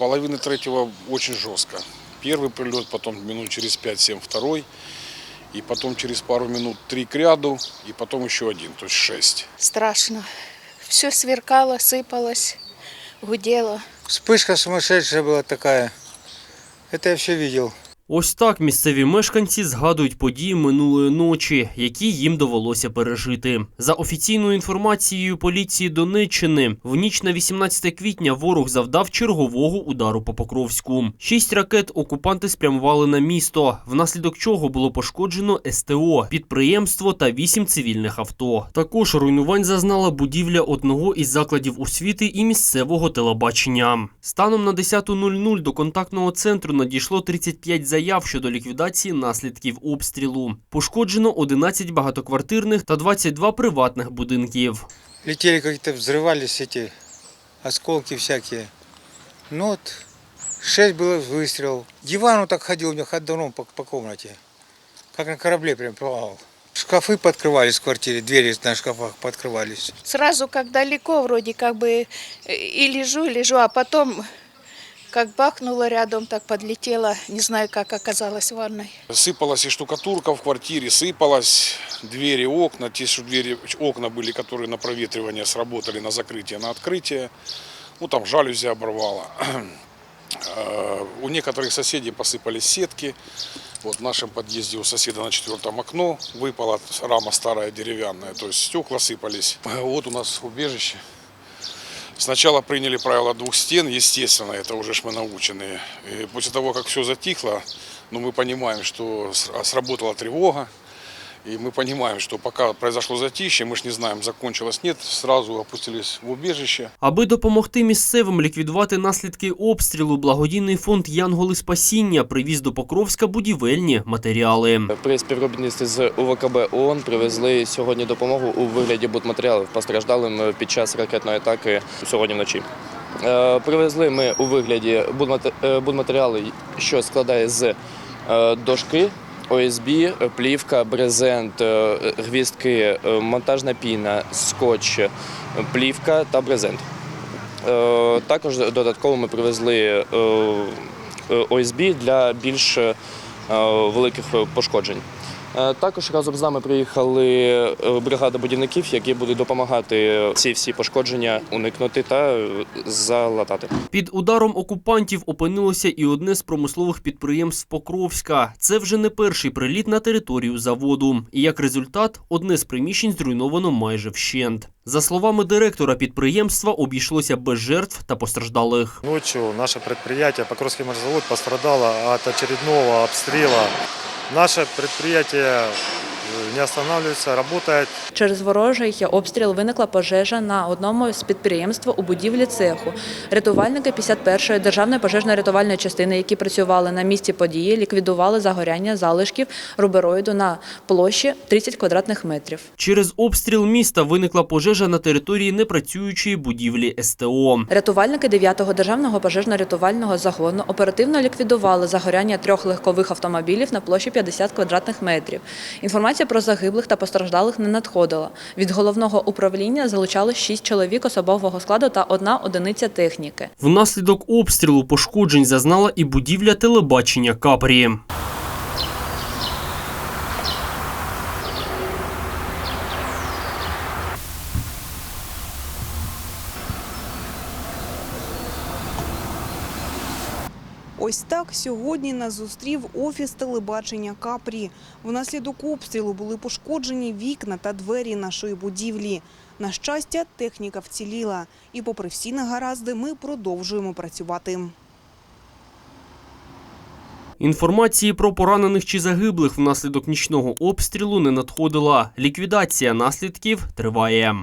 половины третьего очень жестко. Первый прилет, потом минут через 5-7 второй, и потом через пару минут три к ряду, и потом еще один, то есть шесть. Страшно. Все сверкало, сыпалось, гудело. Вспышка сумасшедшая была такая. Это я все видел. Ось так місцеві мешканці згадують події минулої ночі, які їм довелося пережити. За офіційною інформацією поліції Донеччини, в ніч на 18 квітня ворог завдав чергового удару по Покровську. Шість ракет окупанти спрямували на місто, внаслідок чого було пошкоджено СТО, підприємство та вісім цивільних авто. Також руйнувань зазнала будівля одного із закладів освіти і місцевого телебачення. Станом на 10.00 до контактного центру надійшло 35 заяв щодо ліквідації наслідків обстрілу. Пошкоджено 11 багатоквартирних та 22 приватних будинків. Летели как-то, взрывались эти осколки всякие. Ну вот, шесть было выстрелов. Диван вот так ходил у меня ходуном по, по комнате. Как на корабле прям плавал. Шкафы подкрывались в квартире, двери на шкафах подкрывались. Сразу, как далеко, вроде как бы э, и лежу, и лежу, а потом, как бахнуло рядом, так подлетела, не знаю, как оказалась в ванной. Сыпалась и штукатурка в квартире, сыпалась, двери, окна, те, что двери, окна были, которые на проветривание сработали, на закрытие, на открытие. Ну, там жалюзи оборвало. Э, У некоторых соседей посыпались сетки. Вот в нашем подъезде у соседа на четвертом окно выпала рама старая деревянная, то есть стекла сыпались. Э, Вот у нас убежище. Сначала приняли правила двух стен, естественно, это уже ж мы научены. И после того, как все затихло, ну, мы понимаем, что с- сработала тревога, и мы понимаем, что пока произошло затишье, мы же не знаем, закончилось, нет, сразу опустились в убежище. Аби допомогти місцевим ліквідувати наслідки обстрілу, благодійний фонд Янголи Спасіння привіз до Покровська будівельні матеріали. При співробітництві з УВКБ ООН привезли сьогодні допомогу у вигляді будматеріалів постраждалим під час ракетної атаки сьогодні вночі. Е, Привезли ми у вигляді е, будматеріали, що складає з е, дошки, ОСБ, е, плівка, брезент, гвістки, гвіздки, е, монтажна піна, скотч, е, плівка та брезент. Е, Також додатково ми привезли е, е, ОСБ для більш е, великих пошкоджень. Е, Також разом з нами приїхали е, бригада будівників, які будуть допомагати ці всі пошкодження уникнути та е, залатати. Під ударом окупантів опинилося і одне з промислових підприємств Покровська. Це вже не перший приліт на територію заводу. І як результат, одне з приміщень зруйновано майже вщент. За словами директора підприємства, обійшлося без жертв та постраждалих. Ночью наше предприятие Покровский морзавод пострадало от очередного обстрела. Наше предприятие не останавливается, работает. Через ворожий обстріл виникла пожежа на одному з підприємств у будівлі цеху. Рятувальники 51-ї державної пожежно-рятувальної частини, які працювали на місці події, ліквідували загоряння залишків рубероїду на площі 30 квадратних метрів. Через обстріл міста виникла пожежа на території непрацюючої будівлі СТО. Рятувальники 9-го державного пожежно-рятувального загону оперативно ліквідували загоряння трьох легкових автомобілів на площі 50 квадратних метрів. Інформація про загиблих та постраждалих не надходила. Від головного управління залучали 6 чоловік особового складу та одна одиниця техніки. Внаслідок обстрілу пошкоджень зазнала і будівля телебачення Капрі. Ось так сьогодні нас зустрів офіс телебачення Капрі. Внаслідок обстрілу були пошкоджені вікна та двері нашої будівлі. На щастя, техніка вціліла. І попри всі негаразди, ми продовжуємо працювати. Інформації про поранених чи загиблих внаслідок нічного обстрілу не надходила. Ліквідація наслідків триває.